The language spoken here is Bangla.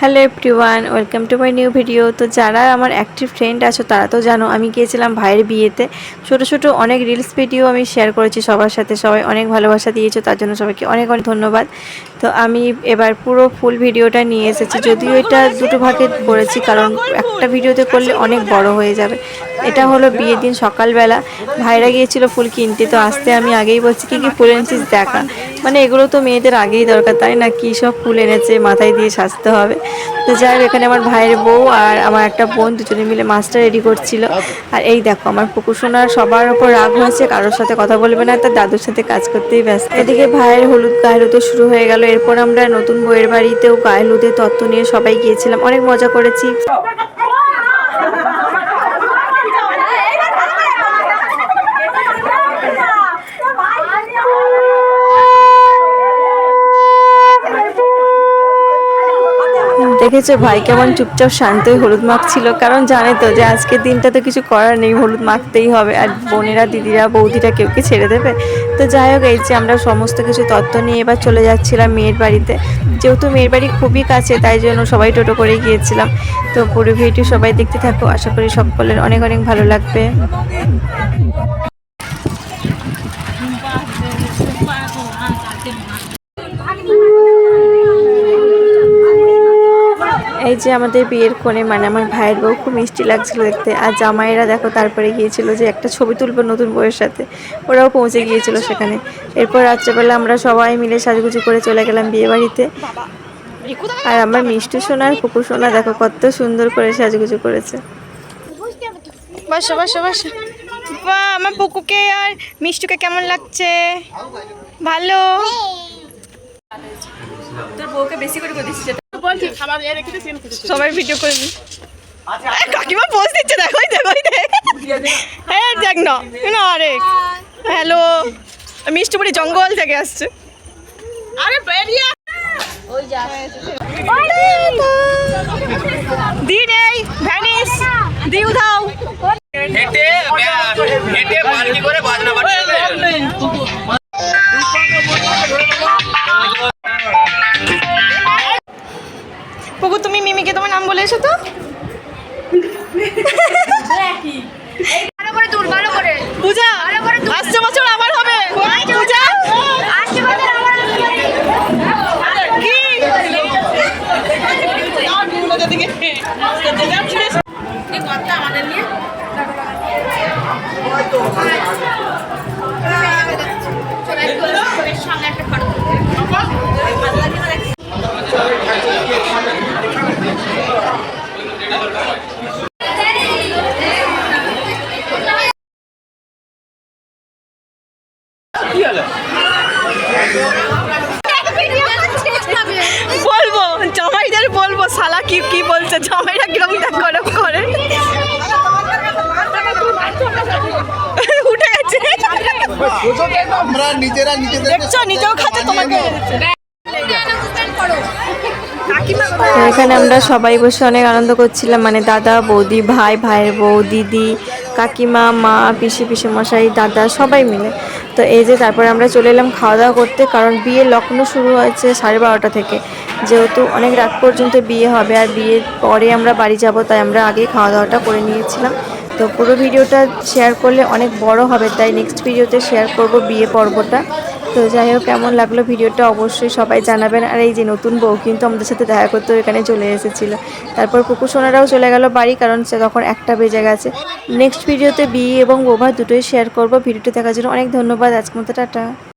Hello everyone, welcome to my new video. তো যারা আমার অ্যাক্টিভ ফ্রেন্ড আছো, তারা তো জানো আমি গিয়েছিলাম ভাইয়ের বিয়েতে। ছোট ছোট অনেক রিলস ভিডিও আমি শেয়ার করেছি সবার সাথে। সবাই অনেক ভালোবাসা দিয়েছ, তার জন্য সবাইকে অনেক অনেক ধন্যবাদ। তো আমি এবার পুরো ফুল ভিডিওটা নিয়ে এসেছি। যদিও এটা দুটো ভাগে করেছি, কারণ একটা ভিডিওতে করলে অনেক বড় হয়ে যাবে। এটা হলো বিয়ের দিন সকালবেলা। ভাইরা গিয়েছিল ফুল কিনতে, তো আসতে আমি আগেই বলছি, কি কি ফুল এনেছিস দেখা। মানে এগুলো তো মেয়েদের আগেই দরকার, তাই না? কী সব ফুল এনেছে, মাথায় দিয়ে সাজতে হবে। তো যাই হোক, এখানে আমার ভাইয়ের বউ আর আমার একটা বোন দুজনে মিলে মাছটা রেডি করছিল। আর এই দেখো, আমার পুকুরসোনার সবার ওপর রাগ হয়েছে, কারোর সাথে কথা বলবে না, তার দাদুর সাথে কাজ করতেই ব্যস্ত। এদিকে ভাইয়ের হলুদ গায়ে শুরু হয়ে গেল। এরপর আমরা নতুন বইয়ের বাড়িতেও গায়ে হলুদের তত্ত্ব নিয়ে সবাই গিয়েছিলাম। অনেক মজা করেছি। দেখেছ ভাই কেমন চুপচাপ শান্তই হলুদ মাখছিল কারণ জানে তো যে আজকের দিনটা তো কিছু করার নেই, হলুদ মাখতেই হবে। আর বোনেরা, দিদিরা, বৌদিরা কেউ কি ছেড়ে দেবে? তো যাই হোক, এই যে আমরা সমস্ত কিছু তত্ত্ব নিয়ে এবার চলে যাচ্ছিলাম মেয়ের বাড়িতে। যেহেতু মেয়ের বাড়ি খুবই কাছে, তাই জন্য সবাই টোটো করে গিয়েছিলাম। তো পুরো ভিডিও সবাই দেখতে থাকো। আশা করি সকলের অনেক অনেক ভালো লাগবে। এই যে আমাদের বিয়ের কোণে মানে আমার ভাইয়ের বউ খুব মিষ্টি লাগছিল দেখতে। আর জামাইরা দেখো তারপরে গিয়েছিল যে একটা ছবি তুলবো নতুন বউয়ের সাথে। ওরাও পৌঁছে গিয়েছিল সেখানে। এরপর রাত্রেবেলা আমরা সবাই মিলে সাজুগুজু করে চলে গেলাম বিয়ে বাড়িতে আর আমার মিষ্টি সোনার কুকুর সোনা দেখো কত সুন্দর করে সাজুগুজু করেছে। বসো বসো বসো। বাহ আমার পুকুকে আর মিষ্টুকে কেমন লাগছে? ভালো? তোর বউকে বেশি করে করে দিচ্ছে সবাই ভিডিও করে নি কাকিমা পোজ দিচ্ছে দেখো দেখো হ্যাঁ দেখ না না আরে। হ্যালো মিষ্টুপুরি জঙ্গল থেকে আসছে। আরে বেরিয়ে দি নেই ভ্যানিস দি উধাও হেঁটে হেঁটে বালতি করে পুকু তুমি মিমিকে তোমার নাম বলে এসো তো। ভালো করে করে পূজা। ভালো করে হবে কি সামনে বলব জামাইদের বলব শালা কি কি বলছে? জামাইরা কিরম গরম করে? করে উঠে গেছে। দেখছ নিজেও খাচ্ছে তোমাকে তো এখানে আমরা সবাই বসে অনেক আনন্দ করছিলাম। মানে দাদা, বৌদি, ভাই, ভাইয়ের বউ, দিদি, কাকিমা, মা, পিসি পিসি মশাই দাদা, সবাই মিলে। তো এই যে তারপরে আমরা চলে এলাম খাওয়া দাওয়া করতে, কারণ বিয়ে লগ্ন শুরু হয়েছে সাড়ে বারোটা থেকে। যেহেতু অনেক রাত পর্যন্ত বিয়ে হবে, আর বিয়ের পরে আমরা বাড়ি যাব, তাই আমরা আগে খাওয়া দাওয়াটা করে নিয়েছিলাম। তো পুরো ভিডিওটা শেয়ার করলে অনেক বড় হবে, তাই নেক্সট ভিডিওতে শেয়ার করব বিয়ে পর্বটা। তো যাই হোক, কেমন লাগল ভিডিওটা অবশ্যই সবাই জানাবেন। আর এই যে নতুন বউ কিন্তু আমাদের সাথে দেখা করতে এখানে চলে এসেছিল। তারপর সোনারাও চলে গেল বাড়ি, কারণ সে তখন একটা বেজে গেছে। নেক্সট ভিডিওতে বি এবং বোভা দুটোই শেয়ার করব। ভিডিওটি দেখার জন্য অনেক ধন্যবাদ। আজকের মতো টাটা।